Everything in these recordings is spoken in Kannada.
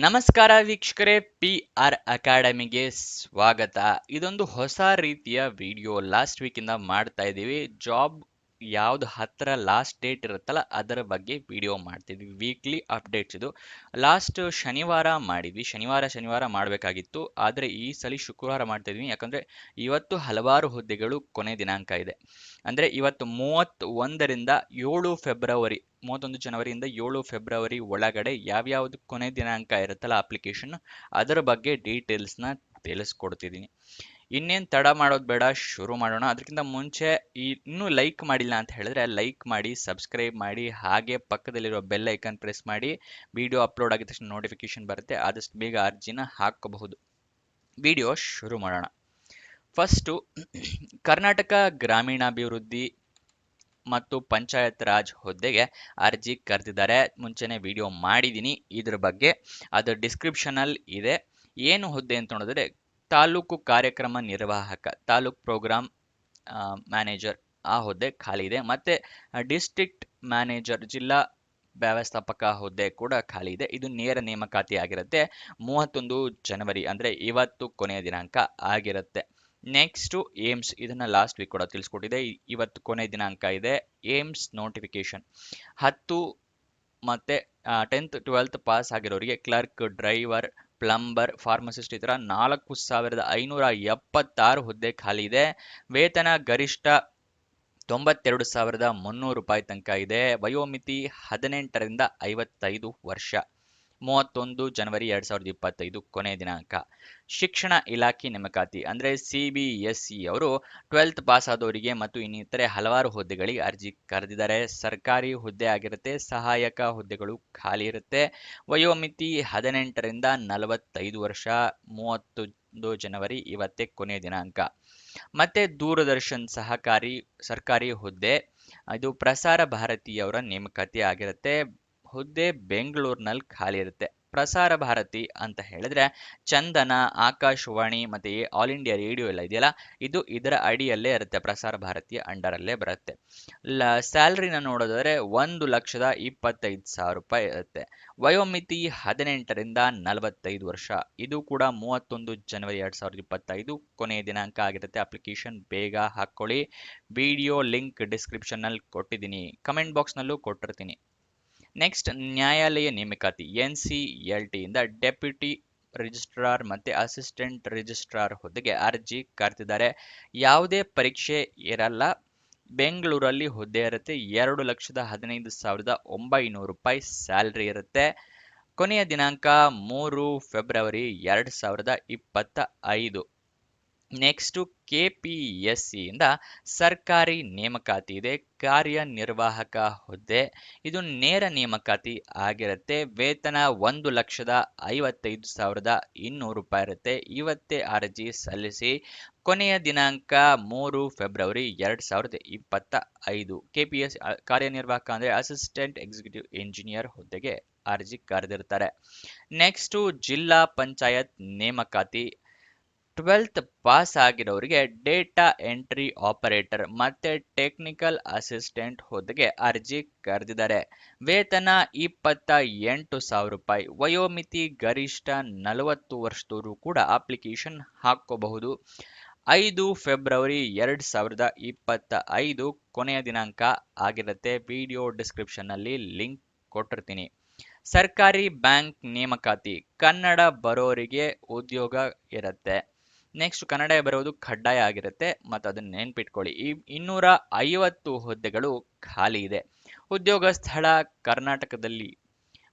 ನಮಸ್ಕಾರ ವೀಕ್ಷಕರೇ ಪಿ ಆರ್ ಅಕಾಡೆಮಿಗೆ ಸ್ವಾಗತ. ಇದೊಂದು ಹೊಸ ರೀತಿಯ ವಿಡಿಯೋ ಲಾಸ್ಟ್ ವೀಕಿಂದ ಮಾಡ್ತಾ ಇದ್ದೀವಿ. ಜಾಬ್ ಯಾವ್ದು ಹತ್ತಿರ ಲಾಸ್ಟ್ ಡೇಟ್ ಇರುತ್ತಲ್ಲ, ಅದರ ಬಗ್ಗೆ ವಿಡಿಯೋ ಮಾಡ್ತಿದ್ವಿ. ವೀಕ್ಲಿ ಅಪ್ಡೇಟ್ಸ್ ಇದು. ಲಾಸ್ಟ್ ಶನಿವಾರ ಮಾಡಿದ್ವಿ. ಶನಿವಾರ ಶನಿವಾರ ಮಾಡಬೇಕಾಗಿತ್ತು. ಆದರೆ ಈ ಸಲ ಶುಕ್ರವಾರ ಮಾಡ್ತಾ ಇದ್ವಿ ಯಾಕಂದರೆ ಇವತ್ತು ಹಲವಾರು ಹುದ್ದೆಗಳು ಕೊನೆ ದಿನಾಂಕ ಇದೆ. ಅಂದರೆ ಇವತ್ತು ಮೂವತ್ತ್ ಒಂದರಿಂದ ಏಳು ಫೆಬ್ರವರಿ ಮೂವತ್ತೊಂದು ಜನವರಿಯಿಂದ ಏಳು ಫೆಬ್ರವರಿ ಒಳಗಡೆ ಯಾವ್ಯಾವ್ದು ಕೊನೆ ದಿನಾಂಕ ಇರುತ್ತಲ್ಲ ಅಪ್ಲಿಕೇಶನ್ ಅದರ ಬಗ್ಗೆ ಡೀಟೇಲ್ಸ್ನ ತಿಳಿಸ್ಕೊಡ್ತಿದ್ದೀನಿ. ಇನ್ನೇನು ತಡ ಮಾಡೋದು ಬೇಡ, ಶುರು ಮಾಡೋಣ. ಅದಕ್ಕಿಂತ ಮುಂಚೆ ಇನ್ನೂ ಲೈಕ್ ಮಾಡಿಲ್ಲ ಅಂತ ಹೇಳಿದ್ರೆ ಲೈಕ್ ಮಾಡಿ ಸಬ್ಸ್ಕ್ರೈಬ್ ಮಾಡಿ, ಹಾಗೆ ಪಕ್ಕದಲ್ಲಿರೋ ಬೆಲ್ ಐಕನ್ ಪ್ರೆಸ್ ಮಾಡಿ. ವಿಡಿಯೋ ಅಪ್ಲೋಡ್ ಆಗಿದ ತಕ್ಷಣ ನೋಟಿಫಿಕೇಶನ್ ಬರುತ್ತೆ. ಆದಷ್ಟು ಬೇಗ ಅರ್ಜಿನ ಹಾಕಬಹುದು ವಿಡಿಯೋ ಶುರು ಮಾಡೋಣ. ಫಸ್ಟು ಕರ್ನಾಟಕ ಗ್ರಾಮೀಣಾಭಿವೃದ್ಧಿ ಮತ್ತು ಪಂಚಾಯತ್ ರಾಜ್ ಹುದ್ದೆಗೆ ಅರ್ಜಿ ಕರೆದಿದ್ದಾರೆ. ಮುಂಚೆನೆ ವಿಡಿಯೋ ಮಾಡಿದ್ದೀನಿ. ಇದ್ರ ಬಗ್ಗೆ ಅದು ಡಿಸ್ಕ್ರಿಪ್ಷನಲ್ಲಿ ಇದೆ. ಏನು ಹುದ್ದೆ ಅಂತ ನೋಡಿದ್ರೆ ತಾಲೂಕು ಕಾರ್ಯಕ್ರಮ ನಿರ್ವಾಹಕ, ತಾಲೂಕ್ ಪ್ರೋಗ್ರಾಮ್ ಮ್ಯಾನೇಜರ್ ಆ ಹುದ್ದೆ ಖಾಲಿ ಇದೆ. ಮತ್ತೆ ಡಿಸ್ಟ್ರಿಕ್ಟ್ ಮ್ಯಾನೇಜರ್, ಜಿಲ್ಲಾ ವ್ಯವಸ್ಥಾಪಕ ಹುದ್ದೆ ಕೂಡ ಖಾಲಿ ಇದೆ. ಇದು ನೇರ ನೇಮಕಾತಿ ಆಗಿರುತ್ತೆ. ಮೂವತ್ತೊಂದು ಜನವರಿ ಅಂದರೆ ಇವತ್ತು ಕೊನೆಯ ದಿನಾಂಕ ಆಗಿರುತ್ತೆ. ನೆಕ್ಸ್ಟು ಏಮ್ಸ್, ಇದನ್ನ ಲಾಸ್ಟ್ ವೀಕ್ ಕೂಡ ತಿಳಿಸ್ಕೊಟ್ಟಿದೆ. ಇವತ್ತು ಕೊನೆಯ ದಿನಾಂಕ ಇದೆ. ಏಮ್ಸ್ ನೋಟಿಫಿಕೇಶನ್ ಹತ್ತು ಮತ್ತೆ ಟೆಂತ್ ಟ್ವೆಲ್ತ್ ಪಾಸ್ ಆಗಿರೋರಿಗೆ ಕ್ಲರ್ಕ್ ಡ್ರೈವರ್ ಪ್ಲಂಬರ್, ಫಾರ್ಮಸಿಸ್ಟ್ ಈ ಥರ ನಾಲ್ಕು ಸಾವಿರದ ಐನೂರ ಎಪ್ಪತ್ತಾರು ಹುದ್ದೆ ಖಾಲಿ ಇದೆ. ವೇತನ ಗರಿಷ್ಠ ತೊಂಬತ್ತೆರಡು ಸಾವಿರದ ಮುನ್ನೂರು ರೂಪಾಯಿ ತನಕ ಇದೆ. ವಯೋಮಿತಿ ಹದಿನೆಂಟರಿಂದ ಐವತ್ತೈದು ವರ್ಷ. ಮೂವತ್ತೊಂದು ಜನವರಿ ಎರಡ್ ಸಾವಿರದ ಇಪ್ಪತ್ತೈದು ಕೊನೆಯ ದಿನಾಂಕ. ಶಿಕ್ಷಣ ಇಲಾಖೆ ನೇಮಕಾತಿ ಅಂದರೆ ಸಿ ಬಿ ಎಸ್ ಸಿ ಅವರು ಟ್ವೆಲ್ತ್ ಪಾಸ್ ಆದವರಿಗೆ ಮತ್ತು ಇನ್ನಿತರೆ ಹಲವಾರು ಹುದ್ದೆಗಳಿಗೆ ಅರ್ಜಿ ಕರೆದಿದ್ದಾರೆ. ಸರ್ಕಾರಿ ಹುದ್ದೆ ಆಗಿರುತ್ತೆ, ಸಹಾಯಕ ಹುದ್ದೆಗಳು ಖಾಲಿ ಇರುತ್ತೆ. ವಯೋಮಿತಿ ಹದಿನೆಂಟರಿಂದ ನಲವತ್ತೈದು ವರ್ಷ, ಮೂವತ್ತೊಂದು ಜನವರಿ ಇವತ್ತೇ ಕೊನೆಯ ದಿನಾಂಕ. ಮತ್ತೆ ದೂರದರ್ಶನ್ ಸಹಕಾರಿ, ಸರ್ಕಾರಿ ಹುದ್ದೆ. ಇದು ಪ್ರಸಾರ ಭಾರತಿಯವರ ನೇಮಕಾತಿ ಆಗಿರುತ್ತೆ. ಹುದ್ದೆ ಬೆಂಗಳೂರಿನಲ್ಲಿ ಖಾಲಿ ಇರುತ್ತೆ. ಪ್ರಸಾರ ಭಾರತಿ ಅಂತ ಹೇಳಿದ್ರೆ ಚಂದನ ಆಕಾಶವಾಣಿ ಮತ್ತೆ ಆಲ್ ಇಂಡಿಯಾ ರೇಡಿಯೋ ಎಲ್ಲ ಇದೆಯಲ್ಲ? ಇದು ಇದರ ಅಡಿಯಲ್ಲೇ ಇರುತ್ತೆ, ಪ್ರಸಾರ ಭಾರತಿಯ ಅಂಡರಲ್ಲೇ ಬರುತ್ತೆ. ಲ, ಸ್ಯಾಲ್ರಿನ ನೋಡೋದಾದ್ರೆ ಒಂದು ಲಕ್ಷದ ಇಪ್ಪತ್ತೈದು ಸಾವಿರ ರೂಪಾಯಿ ಇರುತ್ತೆ. ವಯೋಮಿತಿ ಹದಿನೆಂಟರಿಂದ ನಲವತ್ತೈದು ವರ್ಷ. ಇದು ಕೂಡ ಮೂವತ್ತೊಂದು ಜನವರಿ ಎರಡ್ ಸಾವಿರದ ಇಪ್ಪತ್ತೈದು ಕೊನೆಯ ದಿನಾಂಕ ಆಗಿರುತ್ತೆ. ಅಪ್ಲಿಕೇಶನ್ ಬೇಗ ಹಾಕ್ಕೊಳ್ಳಿ. ವಿಡಿಯೋ ಲಿಂಕ್ ಡಿಸ್ಕ್ರಿಪ್ಷನ್ನಲ್ಲಿ ಕೊಟ್ಟಿದ್ದೀನಿ. ಕಮೆಂಟ್ ಬಾಕ್ಸ್ನಲ್ಲೂ ಕೊಟ್ಟಿರ್ತೀನಿ. ನೆಕ್ಸ್ಟ್ ನ್ಯಾಯಾಲಯ ನೇಮಕಾತಿ ಎನ್ ಸಿ ಎಲ್ ಟಿಯಿಂದ ಡೆಪ್ಯೂಟಿ ರಿಜಿಸ್ಟ್ರಾರ್ ಮತ್ತು ಅಸಿಸ್ಟೆಂಟ್ ರಿಜಿಸ್ಟ್ರಾರ್ ಹುದ್ದೆಗೆ ಅರ್ಜಿ ಕರೆದಿದ್ದಾರೆ. ಯಾವುದೇ ಪರೀಕ್ಷೆ ಇರಲ್ಲ. ಬೆಂಗಳೂರಲ್ಲಿ ಹುದ್ದೆ ಇರುತ್ತೆ. ಎರಡು ಲಕ್ಷದ ಹದಿನೈದು ಸಾವಿರದ ಒಂಬೈನೂರು ರೂಪಾಯಿ ಸ್ಯಾಲ್ರಿ ಇರುತ್ತೆ. ಕೊನೆಯ ದಿನಾಂಕ ಮೂರು ಫೆಬ್ರವರಿ ಎರಡು ಸಾವಿರದ ಇಪ್ಪತ್ತ ಐದು ನೆಕ್ಸ್ಟು ಕೆ ಪಿ ಎಸ್ ಸಿಯಿಂದ ಸರ್ಕಾರಿ ನೇಮಕಾತಿ ಇದೆ, ಕಾರ್ಯನಿರ್ವಾಹಕ ಹುದ್ದೆ. ಇದು ನೇರ ನೇಮಕಾತಿ ಆಗಿರುತ್ತೆ. ವೇತನ ಒಂದು ಲಕ್ಷದ ಐವತ್ತೈದು ಸಾವಿರದ ಇನ್ನೂರು ರೂಪಾಯಿ ಇರುತ್ತೆ. ಇವತ್ತೇ ಅರ್ಜಿ ಸಲ್ಲಿಸಿ, ಕೊನೆಯ ದಿನಾಂಕ ಮೂರು ಫೆಬ್ರವರಿ ಎರಡು ಸಾವಿರದ ಇಪ್ಪತ್ತ ಐದು. ಕೆ ಪಿ ಎಸ್ ಕಾರ್ಯನಿರ್ವಾಹಕ ಅಂದರೆ ಅಸಿಸ್ಟೆಂಟ್ ಎಕ್ಸಿಕ್ಯೂಟಿವ್ ಇಂಜಿನಿಯರ್ ಹುದ್ದೆಗೆ ಅರ್ಜಿ ಕರೆದಿರ್ತಾರೆ. ನೆಕ್ಸ್ಟು ಜಿಲ್ಲಾ ಪಂಚಾಯತ್ ನೇಮಕಾತಿ. ಟ್ವೆಲ್ತ್ ಪಾಸ್ ಆಗಿರೋರಿಗೆ ಡೇಟಾ ಎಂಟ್ರಿ ಆಪರೇಟರ್ ಮತ್ತೆ ಟೆಕ್ನಿಕಲ್ ಅಸಿಸ್ಟೆಂಟ್ ಹುದ್ದೆಗೆ ಅರ್ಜಿ ಕರೆದಿದ್ದಾರೆ. ವೇತನ ಇಪ್ಪತ್ತ ಎಂಟು ಸಾವಿರ ರೂಪಾಯಿ, ವಯೋಮಿತಿ ಗರಿಷ್ಠ ನಲವತ್ತು ವರ್ಷದವರು ಕೂಡ ಅಪ್ಲಿಕೇಶನ್ ಹಾಕೋಬಹುದು ಐದು ಫೆಬ್ರವರಿ ಎರಡು ಸಾವಿರದ ಇಪ್ಪತ್ತ ಐದು ಕೊನೆಯ ದಿನಾಂಕ ಆಗಿರುತ್ತೆ. ವಿಡಿಯೋ ಡಿಸ್ಕ್ರಿಪ್ಷನ್ನಲ್ಲಿ ಲಿಂಕ್ ಕೊಟ್ಟಿರ್ತೀನಿ. ಸರ್ಕಾರಿ ಬ್ಯಾಂಕ್ ನೇಮಕಾತಿ, ಕನ್ನಡ ಬರೋರಿಗೆ ಉದ್ಯೋಗ ಇರುತ್ತೆ. ನೆಕ್ಸ್ಟ್ ಕನ್ನಡ ಬರೋದು ಕಡ್ಡಾಯ ಆಗಿರುತ್ತೆ ಮತ್ತು ಅದನ್ನು ನೆನ್ಪಿಟ್ಕೊಳ್ಳಿ. ಈ ಇನ್ನೂರ ಐವತ್ತು ಹುದ್ದೆಗಳು ಖಾಲಿ ಇದೆ. ಉದ್ಯೋಗ ಸ್ಥಳ ಕರ್ನಾಟಕದಲ್ಲಿ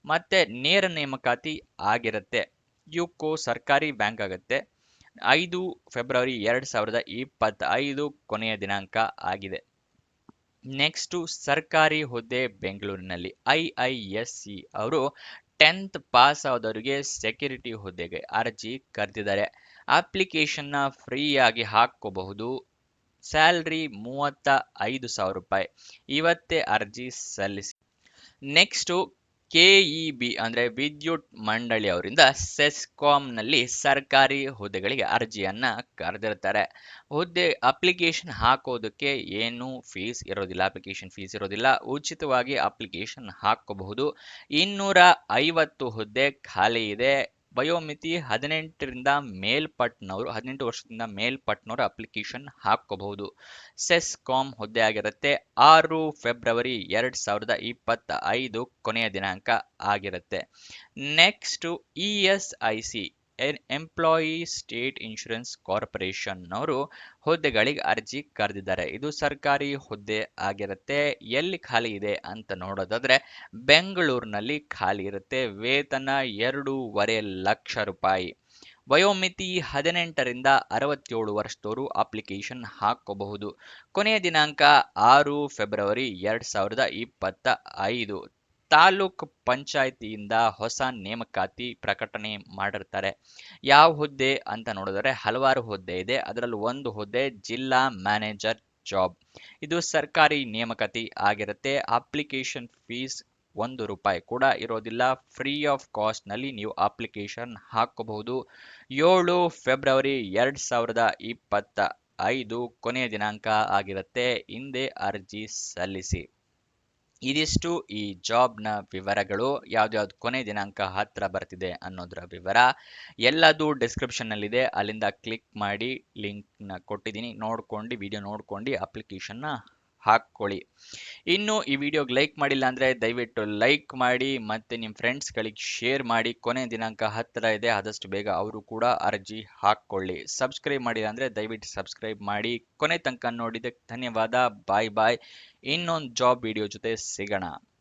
ಮತ್ತೆ ನೇರ ನೇಮಕಾತಿ ಆಗಿರುತ್ತೆ. ಯುಕೋ ಸರ್ಕಾರಿ ಬ್ಯಾಂಕ್ ಆಗುತ್ತೆ. ಐದು ಫೆಬ್ರವರಿ ಎರಡು ಸಾವಿರದ ಇಪ್ಪತ್ತೈದು ಕೊನೆಯ ದಿನಾಂಕ ಆಗಿದೆ. ನೆಕ್ಸ್ಟು ಸರ್ಕಾರಿ ಹುದ್ದೆ ಬೆಂಗಳೂರಿನಲ್ಲಿ. ಐ ಐ ಎಸ್ ಸಿ ಅವರು ಟೆಂತ್ ಪಾಸ್ ಆದವರಿಗೆ ಸೆಕ್ಯೂರಿಟಿ ಹುದ್ದೆಗೆ ಅರ್ಜಿ ಕರೆದಿದ್ದಾರೆ. ಅಪ್ಲಿಕೇಶನ್ನ ಫ್ರೀಯಾಗಿ ಹಾಕ್ಕೋಬಹುದು. ಸ್ಯಾಲ್ರಿ ಮೂವತ್ತ ಐದು ಸಾವಿರ ರೂಪಾಯಿ. ಇವತ್ತೇ ಅರ್ಜಿ ಸಲ್ಲಿಸಿ. ನೆಕ್ಸ್ಟು ಕೆಇಬಿ ಅಂದ್ರೆ ವಿದ್ಯುತ್ ಮಂಡಳಿ ಅವರಿಂದ ಸೆಸ್ಕಾಂನಲ್ಲಿ ಸರ್ಕಾರಿ ಹುದ್ದೆಗಳಿಗೆ ಅರ್ಜಿಯನ್ನ ಕರೆದಿರ್ತಾರೆ ಹುದ್ದೆ ಅಪ್ಲಿಕೇಶನ್ ಹಾಕೋದಕ್ಕೆ ಏನು ಫೀಸ್ ಇರೋದಿಲ್ಲ, ಅಪ್ಲಿಕೇಶನ್ ಫೀಸ್ ಇರೋದಿಲ್ಲ. ಉಚಿತವಾಗಿ ಅಪ್ಲಿಕೇಶನ್ ಹಾಕಬಹುದು ಇನ್ನೂರ ಐವತ್ತು ಹುದ್ದೆ ಖಾಲಿ ಇದೆ. ವಯೋಮಿತಿ ಹದಿನೆಂಟರಿಂದ ಮೇಲ್ಪಟ್ಟನವರು ಹದಿನೆಂಟು ವರ್ಷದಿಂದ ಮೇಲ್ಪಟ್ಟನವರು ಅಪ್ಲಿಕೇಶನ್ ಹಾಕ್ಕೋಬಹುದು. ಹುದ್ದೆ ಆಗಿರುತ್ತೆ. ಆರು ಫೆಬ್ರವರಿ ಎರಡ್ ಸಾವಿರದ ಇಪ್ಪತ್ತ ಐದು ಕೊನೆಯ ದಿನಾಂಕ ಆಗಿರುತ್ತೆ. Next E S I C. Employee state insurance ಕಾರ್ಪೊರೇಷನ್‌ನವರು ಹುದ್ದೆಗಳಿಗೆ ಅರ್ಜಿ ಕರೆದಿದ್ದಾರೆ. ಇದು ಸರ್ಕಾರಿ ಹುದ್ದೆ ಆಗಿರುತ್ತೆ. ಎಲ್ಲಿ ಖಾಲಿ ಇದೆ ಅಂತ ನೋಡೋದಾದ್ರೆ ಬೆಂಗಳೂರಿನಲ್ಲಿ ಖಾಲಿ ಇರುತ್ತೆ. ವೇತನ ಎರಡೂವರೆ ಲಕ್ಷ ರೂಪಾಯಿ. ವಯೋಮಿತಿ ಹದಿನೆಂಟರಿಂದ ಅರವತ್ತೇಳು ವರ್ಷದವರು ಅಪ್ಲಿಕೇಶನ್ ಹಾಕಬಹುದು ಕೊನೆಯ ದಿನಾಂಕ ಆರು ಫೆಬ್ರವರಿ ಎರಡ್ ಸಾವಿರದ ಇಪ್ಪತ್ತ ಐದು ತಾಲೂಕ್ ಪಂಚಾಯಿತಿಯಿಂದ ಹೊಸ ನೇಮಕಾತಿ ಪ್ರಕಟಣೆ ಮಾಡಿರ್ತಾರೆ. ಯಾವ ಹುದ್ದೆ ಅಂತ ನೋಡಿದ್ರೆ ಹಲವಾರು ಹುದ್ದೆ ಇದೆ. ಅದರಲ್ಲಿ ಒಂದು ಹುದ್ದೆ ಜಿಲ್ಲಾ ಮ್ಯಾನೇಜರ್ ಜಾಬ್. ಇದು ಸರ್ಕಾರಿ ನೇಮಕಾತಿ ಆಗಿರುತ್ತೆ. ಅಪ್ಲಿಕೇಶನ್ ಫೀಸ್ ಒಂದು ರೂಪಾಯಿ ಕೂಡ ಇರೋದಿಲ್ಲ. ಫ್ರೀ ಆಫ್ ಕಾಸ್ಟ್ನಲ್ಲಿ ನೀವು ಅಪ್ಲಿಕೇಶನ್ ಹಾಕಬಹುದು ಏಳು ಫೆಬ್ರವರಿ ಎರಡ್ ಸಾವಿರದ ಇಪ್ಪತ್ತ ಐದು ಕೊನೆಯ ದಿನಾಂಕ ಆಗಿರುತ್ತೆ. ಹಿಂದೆ ಅರ್ಜಿ ಸಲ್ಲಿಸಿ. ಇದಿಷ್ಟು ಈ ಜಾಬ್ನ ವಿವರಗಳು. ಯಾವ್ದ್ಯಾವ್ದು ಕೊನೆ ದಿನಾಂಕ ಹತ್ರ ಬರ್ತಿದೆ ಅನ್ನೋದರ ವಿವರ ಎಲ್ಲದೂ ಡಿಸ್ಕ್ರಿಪ್ಷನ್ನಲ್ಲಿದೆ. ಅಲ್ಲಿಂದ ಕ್ಲಿಕ್ ಮಾಡಿ ಲಿಂಕ್ನ ಕೊಟ್ಟಿದ್ದೀನಿ. ನೋಡ್ಕೊಂಡು, ವಿಡಿಯೋ ನೋಡ್ಕೊಂಡು ಅಪ್ಲಿಕೇಶನ್ನ ಹಾಕ್ಕೊಳ್ಳಿ ಇನ್ನು ಈ ವಿಡಿಯೋಗೆ ಲೈಕ್ ಮಾಡಿಲ್ಲ ಅಂದರೆ ದಯವಿಟ್ಟು ಲೈಕ್ ಮಾಡಿ ಮತ್ತು ನಿಮ್ಮ ಫ್ರೆಂಡ್ಸ್ಗಳಿಗೆ ಶೇರ್ ಮಾಡಿ. ಕೊನೆ ದಿನಾಂಕ ಹತ್ತಿರ ಇದೆ, ಆದಷ್ಟು ಬೇಗ ಅವರು ಕೂಡ ಅರ್ಜಿ ಹಾಕ್ಕೊಳ್ಳಿ ಸಬ್ಸ್ಕ್ರೈಬ್ ಮಾಡಿಲ್ಲ ಅಂದರೆ ದಯವಿಟ್ಟು ಸಬ್ಸ್ಕ್ರೈಬ್ ಮಾಡಿ. ಕೊನೆ ತನಕ ನೋಡಿದ್ದಕ್ಕೆ ಧನ್ಯವಾದ, ಬಾಯ್ ಬಾಯ್. ಇನ್ನೊಂದು ಜಾಬ್ ವಿಡಿಯೋ ಜೊತೆ ಸಿಗೋಣ.